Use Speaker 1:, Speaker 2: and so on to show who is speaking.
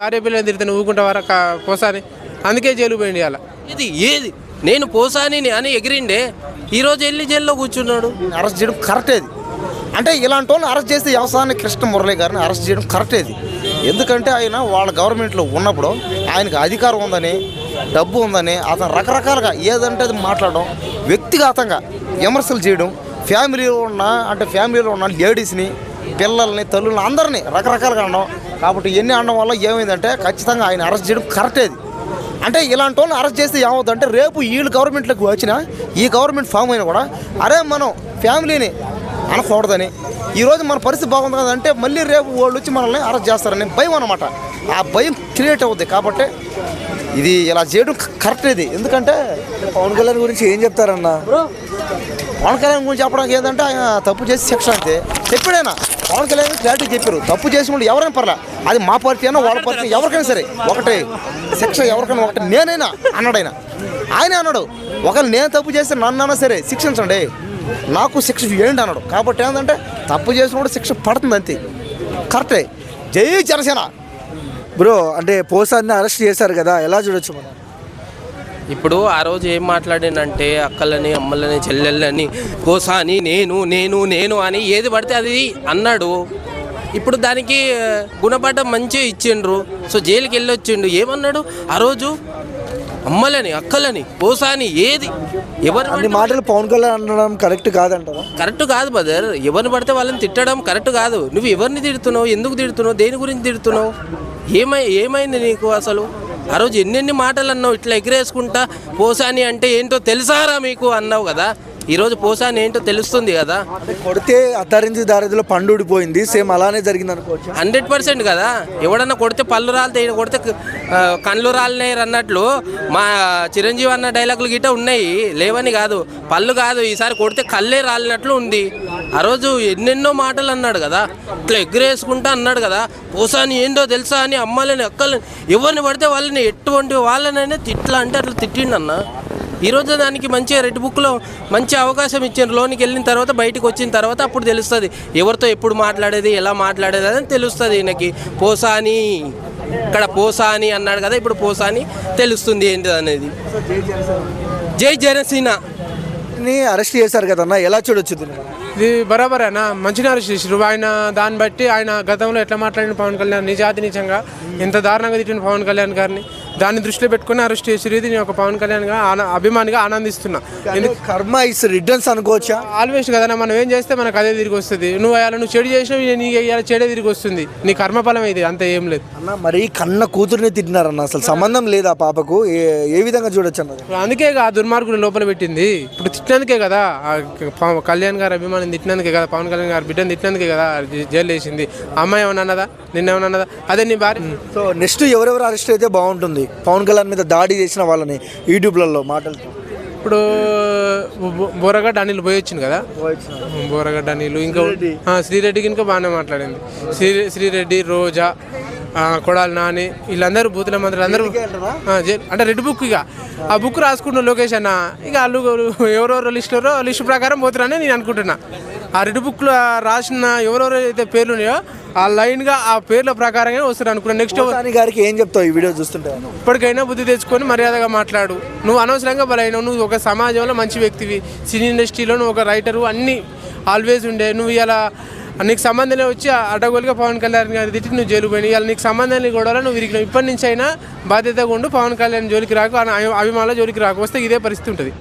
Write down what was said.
Speaker 1: భార్య పిల్లలు తిరిగితే ఊరుకుంటావారా పోసాని? అందుకే జైలు పోయింది అలా
Speaker 2: ఇది ఏది? నేను పోసాని అని ఎగిరిండే ఈరోజు వెళ్ళి జైల్లో కూర్చున్నాడు.
Speaker 3: అరెస్ట్ చేయడం కరెక్ట్ ఇది. అంటే ఇలాంటి వాళ్ళని అరెస్ట్ చేస్తే వ్యవసాయాన్ని కృష్ణ మురళి గారిని అరెస్ట్ చేయడం కరెక్ట్ ఇది. ఎందుకంటే ఆయన వాళ్ళ గవర్నమెంట్లో ఉన్నప్పుడు ఆయనకు అధికారం ఉందని డబ్బు ఉందని అతను రకరకాలుగా ఏదంటే అది మాట్లాడడం వ్యక్తిగతంగా విమర్శలు చేయడం ఫ్యామిలీలో ఉన్న అంటే ఫ్యామిలీలో ఉన్న లేడీస్ని పిల్లల్ని తల్లుల్ని అందరినీ రకరకాలుగా అనడం కాబట్టి ఇవన్నీ అనడం వల్ల ఏమైందంటే ఖచ్చితంగా ఆయన అరెస్ట్ చేయడం కరెక్ట్ ఇది అంటే ఇలాంటి వాళ్ళని అరెస్ట్ చేస్తే ఏమవుతుందంటే రేపు వీళ్ళు గవర్నమెంట్లోకి వచ్చినా ఈ గవర్నమెంట్ ఫామ్ అయినా కూడా అరే మనం ఫ్యామిలీని అనకూడదని ఈరోజు మన పరిస్థితి బాగుంది కదంటే మళ్ళీ రేపు వాళ్ళు వచ్చి మనల్ని అరెస్ట్ చేస్తారని భయం అనమాట ఆ భయం క్రియేట్ అవుద్ది కాబట్టి ఇది ఇలా చేయడం కరెక్ట్ ఇది. ఎందుకంటే
Speaker 4: పవన్ కళ్యాణ్ గురించి ఏం చెప్తారన్నా?
Speaker 3: పవన్ కళ్యాణ్ గురించి చెప్పడానికి ఏంటంటే ఆయన తప్పు చేసి శిక్ష అంతే. చెప్పాడైనా పవన్ కళ్యాణ్ క్లారిటీ చెప్పారు. తప్పు చేసిన వాళ్ళు ఎవరైనా పర్లే. అది మా పార్టీ అయినా వాళ్ళ పార్టీ ఎవరికైనా సరే. ఒకటే శిక్ష ఎవరికైనా ఒకటి. నేనైనా అన్నాడైనా. ఆయన అన్నాడు. ఒకవేళ నేను తప్పు చేస్తే నన్నైనా సరే శిక్షించండి. నాకు శిక్ష ఏంటి అన్నాడు. కాబట్టి ఏంటంటే తప్పు చేసినప్పుడు శిక్ష పడుతుంది అంతే. కరెక్టే. జై జనసేన.
Speaker 4: బ్రో అంటే పోసాన్ని అరెస్ట్ చేశారు కదా. ఎలా చూడొచ్చు మనం?
Speaker 2: ఇప్పుడు ఆ రోజు ఏం మాట్లాడానంటే అక్కలని అమ్మలని చెల్లెళ్ళని కోసాని నేను నేను నేను అని ఏది పడితే అది అన్నాడు. ఇప్పుడు దానికి గుణపాఠం మంచిగా ఇచ్చిండ్రు. సో జైలుకి వెళ్ళి వచ్చిండు ఏమన్నాడు? ఆ రోజు అమ్మలని అక్కలని కోసాని ఏది ఎవరు
Speaker 4: అన్ని మాటలు పవన్ కళ్యాణ్ అనడం కరెక్ట్ కాదంటారా
Speaker 2: కరెక్ట్ కాదు బదర్ ఎవరిని పడితే వాళ్ళని తిట్టడం కరెక్ట్ కాదు. నువ్వు ఎవరిని తిడుతున్నావు? ఎందుకు తిడుతున్నావు? దేని గురించి తిడుతున్నావు? ఏమై ఏమైంది నీకు అసలు? ఆ రోజు ఎన్నెన్ని మాటలు అన్నావు? ఇట్లా ఎగిరేసుకుంటా పోసాని అంటే ఏంటో తెలుసారా మీకు అన్నావు కదా? ఈరోజు పోసాని ఏంటో తెలుస్తుంది కదా?
Speaker 4: కొడితే అత్తరించి దారిలో పండు ఊడిపోయింది సేమ్ అలానే జరిగింది అనుకోవచ్చు?
Speaker 2: హండ్రెడ్ పర్సెంట్ కదా? ఎవడన్నా కొడితే పళ్ళు రాలితే కొడితే కళ్ళు రాలినాయి అన్నట్లు మా చిరంజీవి అన్న డైలాగులు గిట్ట ఉన్నాయి. లేవని కాదు పళ్ళు కాదు ఈసారి కొడితే కళ్ళే రాలినట్లు ఉంది. ఆ రోజు ఎన్నెన్నో మాటలు అన్నాడు కదా. ఇట్లా ఎగ్గురేసుకుంటా అన్నాడు కదా. పోసాని ఏందో తెలుసా అని అమ్మాలని అక్కలని ఎవరిని పడితే వాళ్ళని ఎటువంటి వాళ్ళనైనా తిట్లా అంటే అట్లా తిట్టిండన్న ఈరోజు దానికి మంచిగా రెడ్ బుక్లో మంచి అవకాశం ఇచ్చారు లోనికి వెళ్ళిన తర్వాత బయటకు వచ్చిన తర్వాత అప్పుడు తెలుస్తుంది. ఎవరితో ఎప్పుడు మాట్లాడేది ఎలా మాట్లాడేది అని తెలుస్తుంది ఈయనకి. పోసాని ఇక్కడ పోసాని అన్నాడు కదా. ఇప్పుడు పోసాని తెలుస్తుంది ఏంటి అనేది. జై జనసేన.
Speaker 4: అరెస్ట్ చేశారు కదన్నా. ఎలా చూడొచ్చు?
Speaker 1: ఇది బరాబరేనా? మంచిగా అరెస్ట్ చేసారు ఆయన దాన్ని బట్టి ఆయన గతంలో ఎట్లా మాట్లాడిన పవన్ కళ్యాణ్ నిజాతి నిజంగా ఎంత దారుణంగా తిట్టిన పవన్ కళ్యాణ్ గారిని దాన్ని దృష్టిలో పెట్టుకుని అరెస్ట్ చేసారు ఇది నేను ఒక పవన్ కళ్యాణ్గా ఆన అభిమానిగా ఆనందిస్తున్నా.
Speaker 4: కర్మ ఇస్ రిటర్న్స్ అనుకోవచ్చా?
Speaker 1: ఆల్వేస్ కదా మనం ఏం చేస్తే మనకు అదే తిరిగి వస్తుంది. నువ్వు అలా నువ్వు చెడు చేసినావు నీకు ఇవాళ చెడే తిరిగి వస్తుంది. నీ కర్మఫలం ఇది అంత ఏం లేదు.
Speaker 4: అన్న మరి కన్న కూతుర్ని తిట్టినారన్న అసలు సంబంధం లేదు ఆ పాపకు? ఏ ఏ విధంగా చూడొచ్చు అన్నది
Speaker 1: అందుకే ఆ దుర్మార్గుడు లోపల పెట్టింది. ఇప్పుడు తిట్టినందుకే కదా కళ్యాణ్ గారు అభిమానం తిట్టినందుకే కదా పవన్ కళ్యాణ్ గారు బిడ్డను తిట్టినందుకే కదా జైలు వేసింది. అమ్మాయి ఏమన్నా అన్నదా? నిన్నేమన్నా అన్నదా? అదే నీ భార్య.
Speaker 4: సో నెక్స్ట్ ఎవరెవరు అరెస్ట్ అయితే బాగుంటుంది. పవన్ కళ్యాణ్ మీద దాడి చేసిన వాళ్ళని యూట్యూబ్లలో మాటలతో.
Speaker 1: ఇప్పుడు బోరగడ్డ అనిల్ పోయి వచ్చింది కదా? బోరగడ్డ అనిల్ ఇంకా శ్రీరెడ్డికి ఇంకా బాగానే మాట్లాడింది. శ్రీ శ్రీరెడ్డి రోజా కొడాలి నాని వీళ్ళందరూ బూతుల మంత్రులు అందరూ అంటే రెడ్ బుక్ ఇక. ఆ బుక్ రాసుకుంటున్న లోకేష్ అన్న ఇక వాళ్ళు ఎవరెవరు లిస్టులో లిస్టు ప్రకారం పోతున్నారని నేను అనుకుంటున్నా. ఆ రెడ్ బుక్లో రాసిన ఎవరెవరు అయితే పేర్లు ఉన్నాయో ఆ లైన్గా ఆ పేర్ల ప్రకారంగా వస్తారు అనుకున్నా నెక్స్ట్
Speaker 4: గారికి ఏం చెప్తావు ఈ వీడియో చూస్తుంటే?
Speaker 1: ఇప్పటికైనా బుద్ధి తెచ్చుకొని మర్యాదగా మాట్లాడు. నువ్వు అనవసరంగా బలైనవు. నువ్వు ఒక సమాజంలో మంచి వ్యక్తివి. సినీ ఇండస్ట్రీలో నువ్వు ఒక రైటరు అన్నీ ఆల్వేస్ ఉండే. నువ్వు ఇలా నీకు సంబంధం వచ్చి అడ్డగోలుగా పవన్ కళ్యాణ్ గారి తిట్టి నువ్వు జైలు పోయినావు. ఇలా నీకు సంబంధం లేని గొడవలో నువ్వు విరిగినావు. ఇప్పటి నుంచి అయినా బాధ్యతగా ఉండు పవన్ కళ్యాణ్ జోలికి రాకు అభిమానుల జోలికి రాకు. వస్తే ఇదే పరిస్థితి ఉంటుంది.